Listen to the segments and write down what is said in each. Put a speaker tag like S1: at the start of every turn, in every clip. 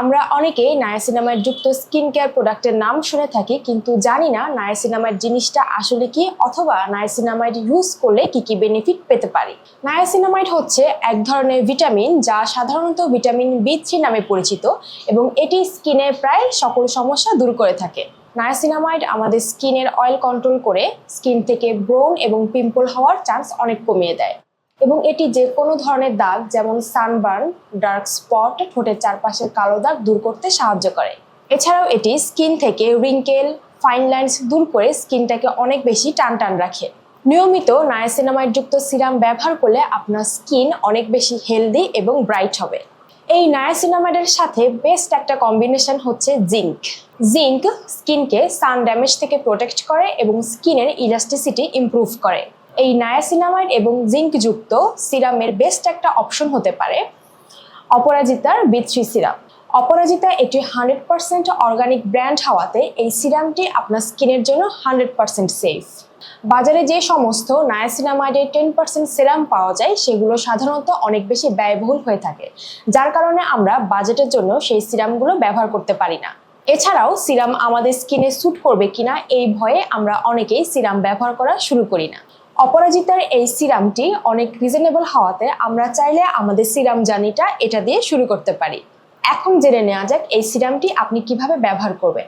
S1: আমরা অনেকেই নায়াসিনামাইড যুক্ত স্কিন কেয়ার প্রোডাক্টের নাম শুনে থাকি, কিন্তু জানি না নায়াসিনামাইড জিনিসটা আসলে কি অথবা নায়াসিনামাইড ইউজ করলে কি কি বেনিফিট পেতে পারি। নায়াসিনামাইড হচ্ছে এক ধরনের ভিটামিন যা সাধারণত ভিটামিন বি থ্রি নামে পরিচিত এবং এটি স্কিনের প্রায় সকল সমস্যা দূর করে থাকে। নায়াসিনামাইড আমাদের স্কিনের অয়েল কন্ট্রোল করে স্কিন থেকে ব্রোন এবং পিম্পল হওয়ার চান্স অনেক কমিয়ে দেয়। এবং এটি যে কোনো ধরনের দাগ, যেমন সানবার্ন ডার্ক স্পট ঠোঁটের চারপাশের কালো দাগ দূর করতে সাহায্য করে। এছাড়াও এটি স্কিন থেকে রিঙ্কেল ফাইন লাইন্স দূর করে স্কিনটাকে অনেক বেশি টান টান রাখে। নিয়মিত নায়াসিনামাইড যুক্ত সিরাম ব্যবহার করলে আপনার স্কিন অনেক বেশি হেলদি এবং ব্রাইট হবে। এই নায়াসিনামাইডের সাথে বেস্ট একটা কম্বিনেশন হচ্ছে জিঙ্ক জিঙ্ক স্কিনকে সান ড্যামেজ থেকে প্রোটেক্ট করে এবং স্কিনের ইলাস্টিসিটি ইমপ্রুভ করে। এই নায়াসিনামাইড এবং জিঙ্ক যুক্ত সিরামের বেস্ট একটা অপশন হতে পারে। অপরাজিতার বি থ্রি সিরাম। অপরাজিতা এটি হান্ড্রেড পার্সেন্ট অর্গানিক ব্র্যান্ড হওয়াতে এই সিরামটি আপনার স্কিনের জন্য হান্ড্রেড পার্সেন্ট সেফ বাজারে যে সমস্ত নায়াসিনামাইডের টেন পার্সেন্ট সিরাম পাওয়া যায়, সেগুলো সাধারণত অনেক বেশি ব্যয়বহুল হয়ে থাকে, যার কারণে আমরা বাজেটের জন্য সেই সিরামগুলো ব্যবহার করতে পারি না। এছাড়াও সিরাম আমাদের স্কিনে স্যুট করবে কিনা, এই ভয়ে আমরা অনেকেই সিরাম ব্যবহার করা শুরু করি না। অপরাজিতার এই সিরামটি অনেক রিজনেবল হওয়াতে আমরা চাইলে আমাদের সিরাম জার্নিটা এটা দিয়ে শুরু করতে পারি। এখন জেনে নেওয়া যাক এই সিরামটি আপনি কীভাবে ব্যবহার করবেন।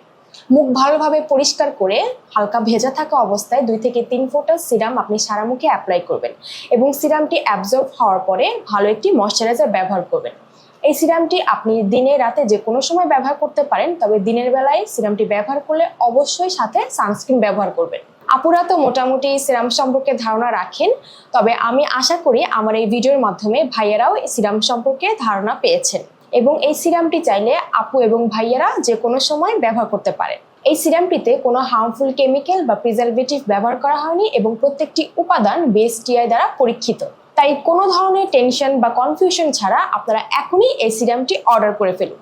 S1: মুখ ভালোভাবে পরিষ্কার করে হালকা ভেজা থাকা অবস্থায় দুই থেকে তিন ফোঁটা সিরাম আপনি সারা মুখে অ্যাপ্লাই করবেন এবং সিরামটি অ্যাবজর্ব হওয়ার পরে ভালো একটি ময়শ্চারাইজার ব্যবহার করবেন। এই সিরামটি আপনি দিনে রাতে যে কোনো সময় ব্যবহার করতে পারেন, তবে দিনের বেলায় সিরামটি ব্যবহার করলে অবশ্যই সাথে সানস্ক্রিন ব্যবহার করবেন। আপুরা তো মোটামুটি সিরাম সম্পর্কে ধারণা রাখেন, তবে আমি আশা করি আমার এই ভিডিওর মাধ্যমে ভাইয়েরাও সিরাম সম্পর্কে ধারণা পেয়েছেন এবং এই সিরামটি চাইলে আপু এবং ভাইয়েরা যে কোনো সময় ব্যবহার করতে পারেন। এই সিরামটিতে কোনো হার্মফুল কেমিক্যাল বা প্রিজারভেটিভ ব্যবহার করা হয়নি এবং প্রত্যেকটি উপাদান বেসটিআই দ্বারা পরীক্ষিত। তাই কোনো ধরনের টেনশন বা কনফিউশন ছাড়া আপনারা এখনই এই সিরামটি অর্ডার করে ফেলুন।